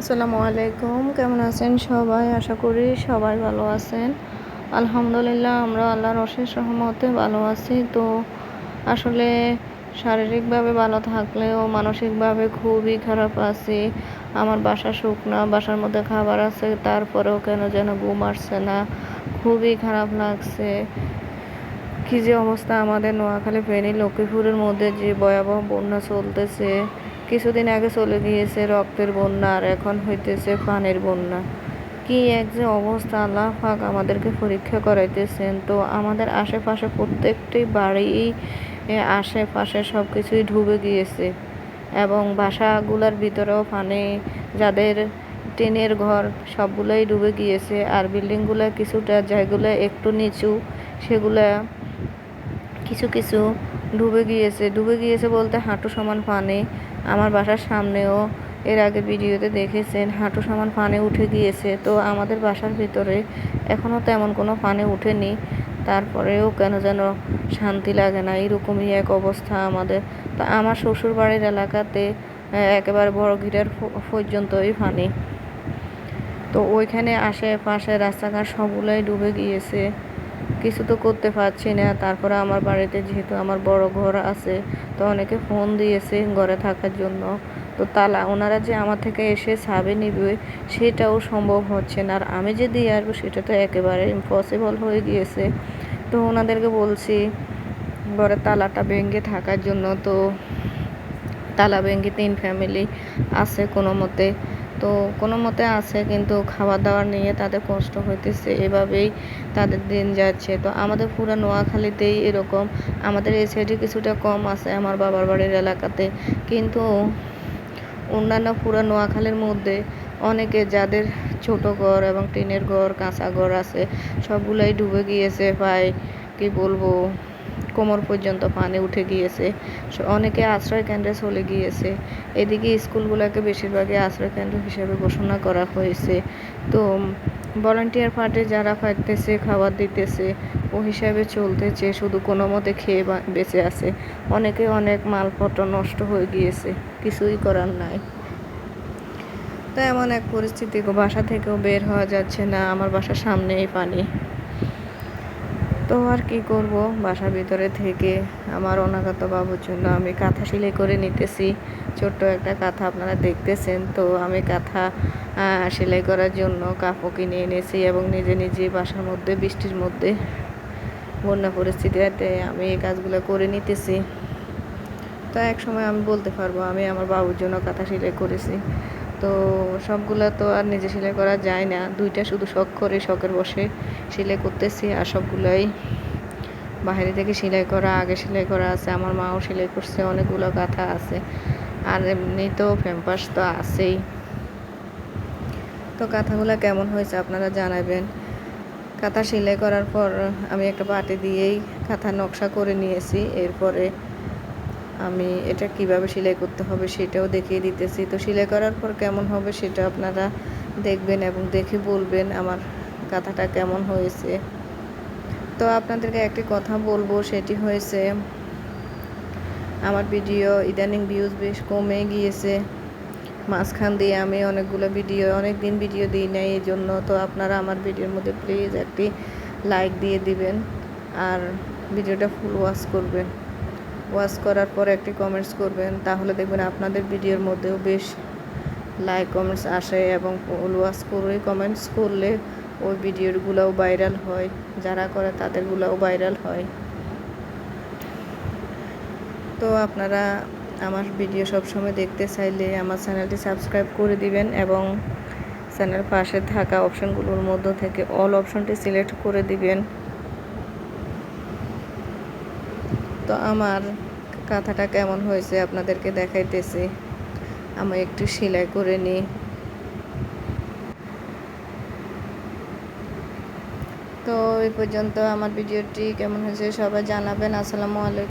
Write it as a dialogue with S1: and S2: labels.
S1: আসসালামু আলাইকুম, কেমন আছেন সবাই? আশা করি সবাই ভালো আছেন। আলহামদুলিল্লাহ, আমরা আল্লাহর অশেষ রহমতে ভালো আছি। তো আসলে শারীরিকভাবে ভালো থাকলেও মানসিকভাবে খুবই খারাপ আছি। আমার বাসা শুকনা, বাসার মধ্যে খাবার আছে, তারপরেও কেন যেন ঘুম আসছে না। খুবই খারাপ লাগছে। কী যে অবস্থা আমাদের নোয়াখালী ফেনী, লক্ষ্মীপুরের মধ্যে যে ভয়াবহ বন্যা চলতেছে। কিছুদিন আগে চলে গিয়েছে রক্তের বন্যা, আর এখন হইতেছে পানির বন্যা। কি এক যে অবস্থা, আল্লাহ আমাদেরকে পরীক্ষা করাইতেছেন। তো আমাদের আশেপাশে প্রত্যেকটি বাড়ি আশেপাশে সব কিছুই ডুবে গিয়েছে। এবং বাসাগুলোর ভিতরেও পানি, যাদের টিনের ঘর, সবগুলোই ডুবে গিয়েছে। আর বিল্ডিংগুলো কিছুটা, যেগুলো একটু নিচু, সেগুলা কিছু কিছু ডুবে গিয়েছে। ডুবে গিয়েছে বলতে হাঁটু সমান পানি আমার বাসার সামনেও এর আগে ভিডিওতে দেখেছেন, হাঁটু সমান পানি উঠে গিয়েছে। তো আমাদের বাসার ভিতরে এখনও তেমন কোনো পানি উঠেনি। তারপরেও কেন যেন শান্তি লাগে না, এরকমই এক অবস্থা আমাদের। তো আমার শ্বশুর বাড়ির এলাকাতে একেবারে বড় ঘিরের পর্যন্তই পানি। তো ওইখানে আশেপাশে রাস্তাঘাট সবগুলোই ডুবে গিয়েছে। কিছু তো করতে পারছি না। তারপরে আমার বাড়িতে যেহেতু আমার বড় ঘর আছে, তো অনেকে ফোন দিয়েছে ঘরে থাকার জন্য। তো তালা, ওনারা যে আমার থেকে এসে ছাবে নিবে, সেটাও সম্ভব হচ্ছে না। আর আমি যে দিয়ে আসব, সেটা তো একেবারে ইম্পসিবল হয়ে গিয়েছে। তো ওনাদেরকে বলছি, ঘরে তালাটা ভেঙে থাকার জন্য তো তালা ভেঙে তিন ফ্যামিলি আছে কোনো মতে তো কোনো মতে আছে, কিন্তু খাওয়া দাওয়া নিয়ে তাদের কষ্ট হইতেছে। এভাবেই তাদের দিন যাচ্ছে। তো আমাদের পুরো নোয়াখালীতেই এরকম। আমাদের এই সাইডে কিছুটা কম আছে আমার বাবার বাড়ির এলাকাতে। কিন্তু অন্যান্য পুরো নোয়াখালীর মধ্যে অনেকে যাদের ছোট ঘর এবং টিনের ঘর, কাঁচা ঘর আছে, সবগুলাই ডুবে গিয়েছে। প্রায় কি বলব? কোমর পর্যন্ত পানি উঠে গিয়েছে। অনেকে আশ্রয় কেন্দ্রে চলে গিয়েছে। এদিকে স্কুলগুলোকে বেশিরভাগই আশ্রয় কেন্দ্র হিসেবে ঘোষণা করা হয়েছে। তো ভলান্টিয়ার পার্টে যারা পাইতেছে, খাবার দিতেছে, ও হিসাবে চলতেছে, শুধু কোনো মতে খেয়ে বেঁচে আছে। অনেকে অনেক মালপত্র নষ্ট হয়ে গিয়েছে, কিছুই করার নাই। তো এমন এক পরিস্থিতি, বাসা থেকেও বের হওয়া যাচ্ছে না, আমার বাসার সামনেই পানি। তো আর কি করব? বাসার ভিতরে থেকে আমার অনাগত বাবুর জন্য আমি কাঁথা সেলাই করে নিতেছি। ছোট্ট একটা কাঁথা আপনারা দেখতেছেন। তো আমি কাঁথা সেলাই করার জন্য কাপড় কিনে এনেছি এবং নিজে নিজে বাসার মধ্যে, বৃষ্টির মধ্যে বন্যা পরিস্থিতিতে আমি এই কাজগুলো করে নিতেছি। তো এক সময় আমি বলতে পারব, আমি আমার বাবুর জন্য কাঁথা সেলাই করেছি। তো সবগুলো তো আর নিজে সেলাই করা যায় না। দুইটা শুধু শখ করে, শখের বসে সেলাই করতেছি আর সবগুলোই বাইরে থেকে সেলাই করা, আগে সেলাই করা আছে। আমার মাও সেলাই করছে, অনেকগুলো কাঁথা আছে। আর এমনি তো ফ্যাম্পাস তো আছেই। তো কাঁথাগুলো কেমন হয়েছে আপনারা জানাবেন। কাঁথা সেলাই করার পর আমি একটা বাটি দিয়েই কাঁথা নকশা করে নিয়েছি। এরপরে আমি এটা কীভাবে সেলাই করতে হবে সেটাও দেখিয়ে দিতেছি। তো সেলাই করার পর কেমন হবে সেটা আপনারা দেখবেন এবং দেখে বলবেন আমার কাঁথাটা কেমন হয়েছে। তো আপনাদেরকে একটি কথা বলব, সেটি হয়েছে, আমার ভিডিও ইদানিং ভিউজ বেশ কমে গিয়েছে। মাঝখান দিয়ে আমি অনেকগুলো ভিডিও অনেক দিন ভিডিও দিই নাই এই জন্য তো আপনারা আমার ভিডিওর মধ্যে প্লিজ একটি লাইক দিয়ে দিবেন, আর ভিডিওটা ফুল ওয়াচ করবেন। ওয়াচ করার পর একটি কমেন্টস করবেন, তাহলে দেখবেন আপনাদের ভিডিওর মধ্যেও বেশ লাইক কমেন্টস আসে এবং ওয়াচ করে কমেন্টস করলে ওই ভিডিওগুলোও ভাইরাল হয়, যারা করে তাদেরগুলোও ভাইরাল হয়। তো আপনারা আমার ভিডিও সবসময় দেখতে চাইলে আমার চ্যানেলটি সাবস্ক্রাইব করে দিবেন এবং চ্যানেল পাশে থাকা অপশনগুলোর মধ্য থেকে অল অপশনটি সিলেক্ট করে দিবেন। তো আমার কাঁথাটা কেমন হয়েছে আপনাদেরকে দেখাইতেছি। আমি একটু সেলাই করে নিই। তো এই পর্যন্ত আমার ভিডিওটি কেমন হয়েছে সবাই জানাবেন। আসসালামু আলাইকুম।